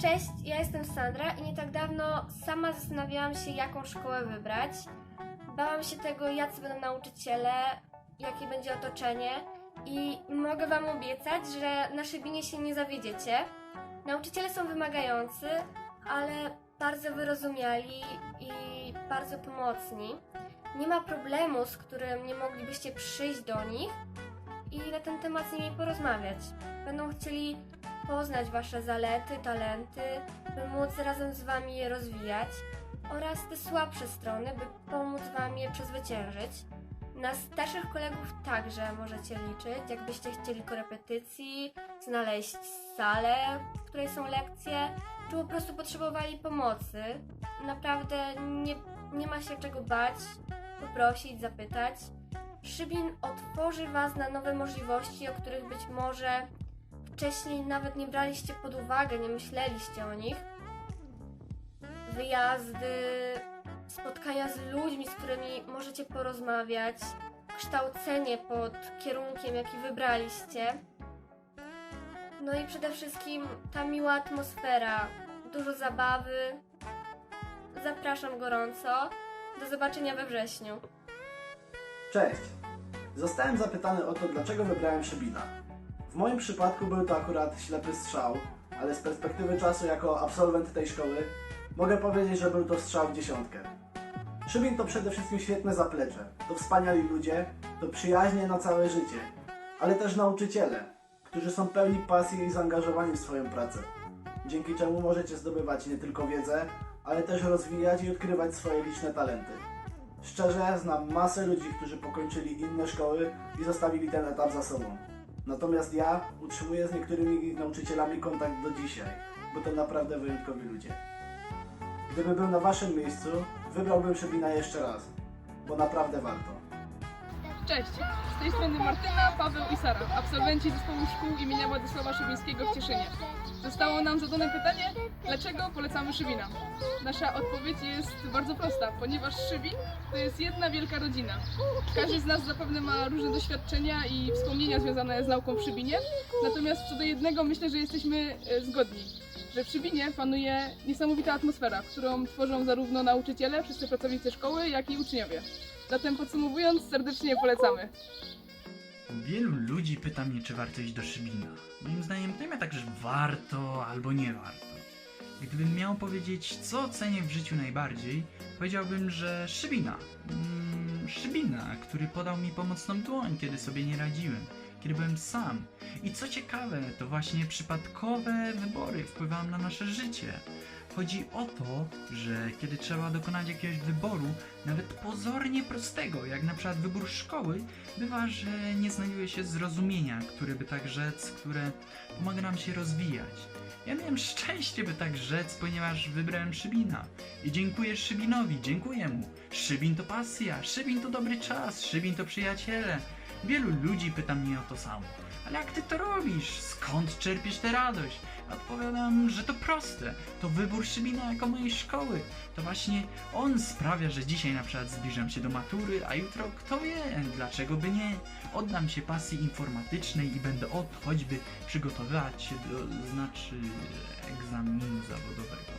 Cześć, ja jestem Sandra i nie tak dawno sama zastanawiałam się, jaką szkołę wybrać. Bałam się tego, jacy będą nauczyciele, jakie będzie otoczenie i mogę Wam obiecać, że na Szybinie się nie zawiedziecie. Nauczyciele są wymagający, ale bardzo wyrozumiali i bardzo pomocni. Nie ma problemu, z którym nie moglibyście przyjść do nich i na ten temat z nimi porozmawiać. Będą chcieli poznać Wasze zalety, talenty, by móc razem z Wami je rozwijać oraz te słabsze strony, by pomóc Wam je przezwyciężyć. Na starszych kolegów także możecie liczyć, jakbyście chcieli korepetycji, znaleźć salę, w której są lekcje, czy po prostu potrzebowali pomocy. Naprawdę nie, nie ma się czego bać, poprosić, zapytać. Szybin otworzy Was na nowe możliwości, o których być może wcześniej nawet nie braliście pod uwagę, nie myśleliście o nich. Wyjazdy, spotkania z ludźmi, z którymi możecie porozmawiać, kształcenie pod kierunkiem, jaki wybraliście. No i przede wszystkim ta miła atmosfera, dużo zabawy. Zapraszam gorąco. Do zobaczenia we wrześniu. Cześć! Zostałem zapytany o to, dlaczego wybrałem Szybina. W moim przypadku był to akurat ślepy strzał, ale z perspektywy czasu jako absolwent tej szkoły mogę powiedzieć, że był to strzał w dziesiątkę. Szybin to przede wszystkim świetne zaplecze, to wspaniali ludzie, to przyjaźnie na całe życie, ale też nauczyciele, którzy są pełni pasji i zaangażowani w swoją pracę, dzięki czemu możecie zdobywać nie tylko wiedzę, ale też rozwijać i odkrywać swoje liczne talenty. Szczerze, znam masę ludzi, którzy pokończyli inne szkoły i zostawili ten etap za sobą. Natomiast ja utrzymuję z niektórymi nauczycielami kontakt do dzisiaj, bo to naprawdę wyjątkowi ludzie. Gdyby był na waszym miejscu, wybrałbym Szybina jeszcze raz, bo naprawdę warto. Cześć, z tej strony Martyna, Paweł i Sara, absolwenci zespołu szkół imienia Władysława Szybińskiego w Cieszynie. Zostało nam zadane pytanie, dlaczego polecamy Szybina? Nasza odpowiedź jest bardzo prosta, ponieważ Szybin to jest jedna wielka rodzina. Każdy z nas zapewne ma różne doświadczenia i wspomnienia związane z nauką w Szybinie, natomiast co do jednego myślę, że jesteśmy e, zgodni, że w Szybinie panuje niesamowita atmosfera, którą tworzą zarówno nauczyciele, wszyscy pracownicy szkoły, jak i uczniowie. Zatem podsumowując, serdecznie polecamy. Wielu ludzi pyta mnie, czy warto iść do Szybina. Moim zdaniem to nie ma tak, że warto albo nie warto. Gdybym miał powiedzieć, co cenię w życiu najbardziej, powiedziałbym, że Szybina. Mm, Szybina, który podał mi pomocną dłoń, kiedy sobie nie radziłem, kiedy byłem sam. I co ciekawe, to właśnie przypadkowe wybory wpływają na nasze życie. Chodzi o to, że kiedy trzeba dokonać jakiegoś wyboru, nawet pozornie prostego, jak na przykład wybór szkoły, bywa, że nie znajduje się zrozumienia, które by tak rzec, które pomaga nam się rozwijać. Ja miałem szczęście, by tak rzec, ponieważ wybrałem Szybina. I dziękuję Szybinowi, dziękuję mu. Szybin to pasja, Szybin to dobry czas, Szybin to przyjaciele. Wielu ludzi pyta mnie o to samo. Ale jak ty to robisz? Skąd czerpiesz tę radość? Odpowiadam, że to proste. To wybór Szybina jako mojej szkoły. To właśnie on sprawia, że dzisiaj na przykład zbliżam się do matury, a jutro kto wie, dlaczego by nie. Oddam się pasji informatycznej i będę od choćby przygotowywać się do, znaczy, egzaminu zawodowego.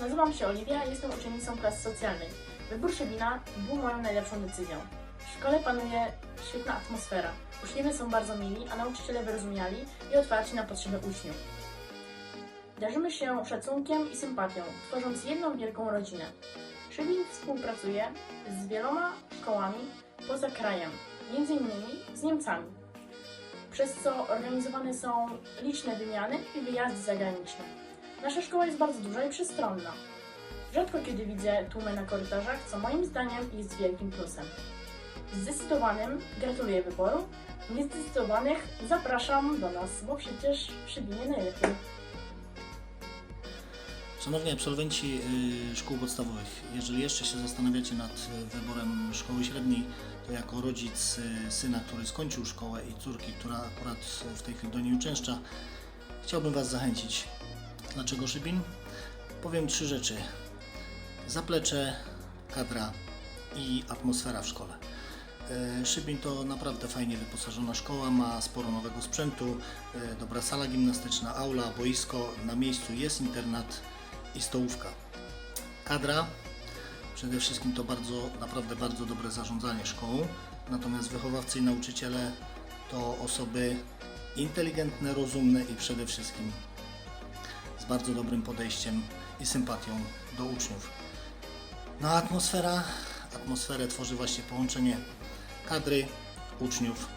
Nazywam się Oliwia jestem uczennicą klasy socjalnej. Wybór Szybina był moją najlepszą decyzją. W szkole panuje świetna atmosfera. Uczniowie są bardzo mili, a nauczyciele wyrozumiali i otwarci na potrzeby uczniów. Darzymy się szacunkiem i sympatią, tworząc jedną wielką rodzinę. Szybin współpracuje z wieloma szkołami poza krajem, m.in. z Niemcami, przez co organizowane są liczne wymiany i wyjazdy zagraniczne. Nasza szkoła jest bardzo duża i przestronna. Rzadko kiedy widzę tłumy na korytarzach, co moim zdaniem jest wielkim plusem. Zdecydowanym gratuluję wyboru, niezdecydowanych zapraszam do nas, bo przecież przybinie najlepiej. Szanowni absolwenci y, szkół podstawowych, jeżeli jeszcze się zastanawiacie nad y, wyborem szkoły średniej, to jako rodzic y, syna, który skończył szkołę i córki, która akurat w tej chwili do niej uczęszcza, chciałbym Was zachęcić. Dlaczego Szybin? Powiem trzy rzeczy. Zaplecze, kadra i atmosfera w szkole. E, Szybin to naprawdę fajnie wyposażona szkoła, ma sporo nowego sprzętu, e, dobra sala gimnastyczna, aula, boisko, na miejscu jest internat i stołówka. Kadra, przede wszystkim to bardzo, naprawdę bardzo dobre zarządzanie szkołą, natomiast wychowawcy i nauczyciele to osoby inteligentne, rozumne i przede wszystkim z bardzo dobrym podejściem i sympatią do uczniów. No a atmosfera, atmosferę tworzy właśnie połączenie kadry, uczniów,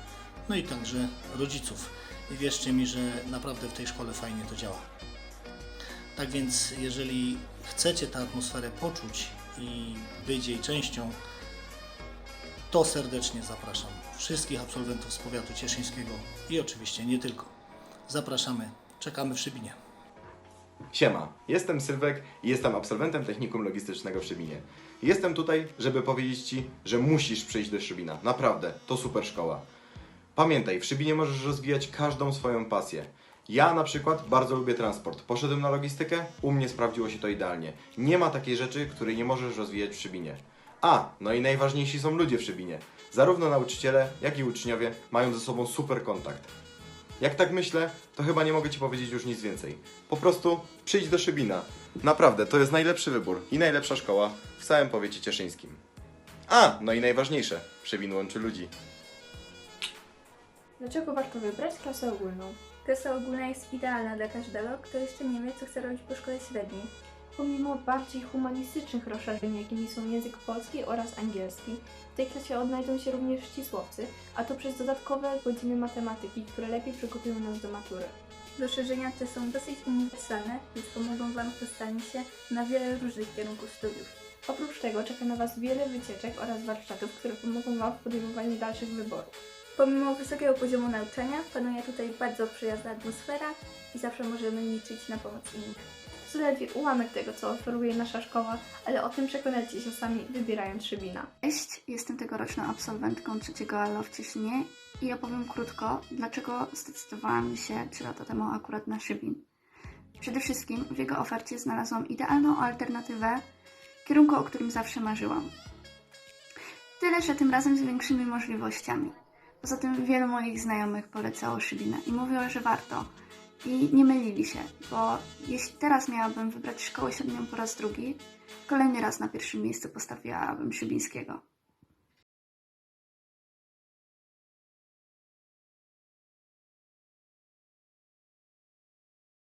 no i także rodziców. I wierzcie mi, że naprawdę w tej szkole fajnie to działa. Tak więc, jeżeli chcecie tę atmosferę poczuć i być jej częścią, to serdecznie zapraszam wszystkich absolwentów z powiatu cieszyńskiego i oczywiście nie tylko. Zapraszamy, czekamy w Szybinie. Siema, jestem Sylwek i jestem absolwentem Technikum Logistycznego w Szybinie. Jestem tutaj, żeby powiedzieć Ci, że musisz przyjść do Szybina. Naprawdę, to super szkoła. Pamiętaj, w Szybinie możesz rozwijać każdą swoją pasję. Ja na przykład bardzo lubię transport. Poszedłem na logistykę, u mnie sprawdziło się to idealnie. Nie ma takiej rzeczy, której nie możesz rozwijać w Szybinie. A, no i najważniejsi są ludzie w Szybinie. Zarówno nauczyciele, jak i uczniowie mają ze sobą super kontakt. Jak tak myślę, to chyba nie mogę Ci powiedzieć już nic więcej. Po prostu przyjdź do Szybina. Naprawdę, to jest najlepszy wybór i najlepsza szkoła w całym powiecie cieszyńskim. A, no i najważniejsze, Szybin łączy ludzi. Dlaczego warto wybrać klasę ogólną? Klasa ogólna jest idealna dla każdego, kto jeszcze nie wie, co chce robić po szkole średniej. Pomimo bardziej humanistycznych rozszerzeń, jakimi są język polski oraz angielski, w tej klasie odnajdą się również ścisłowcy, a to przez dodatkowe godziny matematyki, które lepiej przygotują nas do matury. Rozszerzenia te są dosyć uniwersalne, więc pomogą Wam w dostaniu się na wiele różnych kierunków studiów. Oprócz tego czeka na Was wiele wycieczek oraz warsztatów, które pomogą Wam w podejmowaniu dalszych wyborów. Pomimo wysokiego poziomu nauczania, panuje tutaj bardzo przyjazna atmosfera i zawsze możemy liczyć na pomoc innych. Zaledwie ułamek tego, co oferuje nasza szkoła, ale o tym przekonacie się sami wybierając Szybina. Cześć, jestem tegoroczną absolwentką trzeciego ALO w Cieszynie i opowiem krótko, dlaczego zdecydowałam się 3 lata temu akurat na Szybin. Przede wszystkim w jego ofercie znalazłam idealną alternatywę kierunku, o którym zawsze marzyłam. Tyle, że tym razem z większymi możliwościami. Poza tym wielu moich znajomych polecało Szybina i mówiło, że warto. I nie mylili się, bo jeśli teraz miałabym wybrać szkołę średnią po raz drugi, kolejny raz na pierwszym miejscu postawiłabym Szybińskiego.